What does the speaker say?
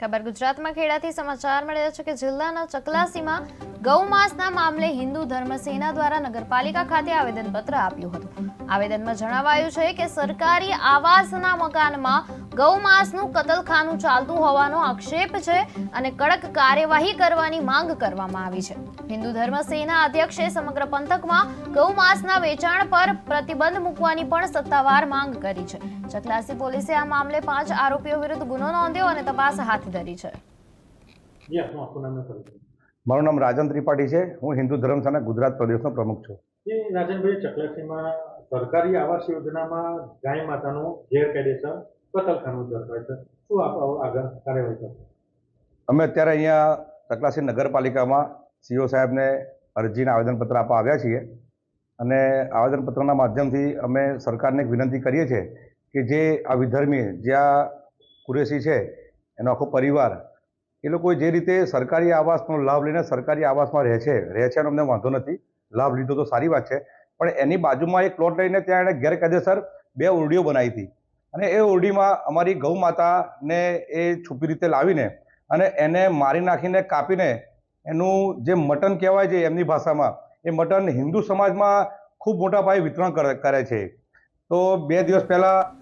ખબર ગુજરાતમાં ખેડાથી સમાચાર મળ્યા છે કે જિલ્લાના ચકલાસીમાં ગૌમાંસના મામલે હિન્દુ ધર્મ સેના દ્વારા નગરપાલિકા ખાતે આવેદનપત્ર આપ્યું હતું. આવેદનમાં જણાવાયું છે કે સરકારી આવાસના મકાનમાં ગૌમાંસનું કતલખાનું ચાલતું હોવાનો આક્ષેપ છે અને કડક કાર્યવાહી કરવાની માંગ કરવામાં આવી છે. હિન્દુ ધર્મ સેના અધ્યક્ષે સમગ્ર પંથકમાં ગૌમાંસના વેચાણ પર પ્રતિબંધ મૂકવાની પણ સત્તાવાર માંગ કરી છે. ચકલાસી પોલીસે આ મામલે પાંચ આરોપીઓ વિરુદ્ધ ગુનો નોંધ્યો અને તપાસ હાથ ધરી છે. મારું નામ રાજન ત્રિપાઠી છે. હું હિન્દુ ધર્મ સેના ગુજરાત પ્રદેશનો પ્રમુખ છું. રાજનભાઈ ચકલાસીમાં સરકારી આવાસ યોજનામાં ગાય માતાનું ગેરકાયદેસર શું આપ આગળ અમે અત્યારે અહીંયા તકલાસી નગરપાલિકામાં સીઓ સાહેબને અરજીને આવેદનપત્ર આપવા આવ્યા છીએ. અને આવેદનપત્રના માધ્યમથી અમે સરકારને એક વિનંતી કરીએ છીએ કે જે આ વિધર્મી જ્યાં કુરેશી છે, એનો આખો પરિવાર, એ લોકો જે રીતે સરકારી આવાસનો લાભ લઈને સરકારી આવાસમાં રહે છે રહે છે એનો અમને વાંધો નથી. લાભ લીધો તો સારી વાત છે. પણ એની બાજુમાં એક પ્લોટ લઈને ત્યાં એણે ગેરકાયદેસર બે ઓરડીઓ બનાવી હતી. અને એ ઓરડીમાં અમારી ગૌ માતાને એ છુપી રીતે લાવીને અને એને મારી નાખીને કાપીને એનું જે મટન કહેવાય છે એમની ભાષામાં, એ મટન હિન્દુ સમાજમાં ખૂબ મોટા પાયે વિતરણ કરે છે. તો બે દિવસ પહેલાં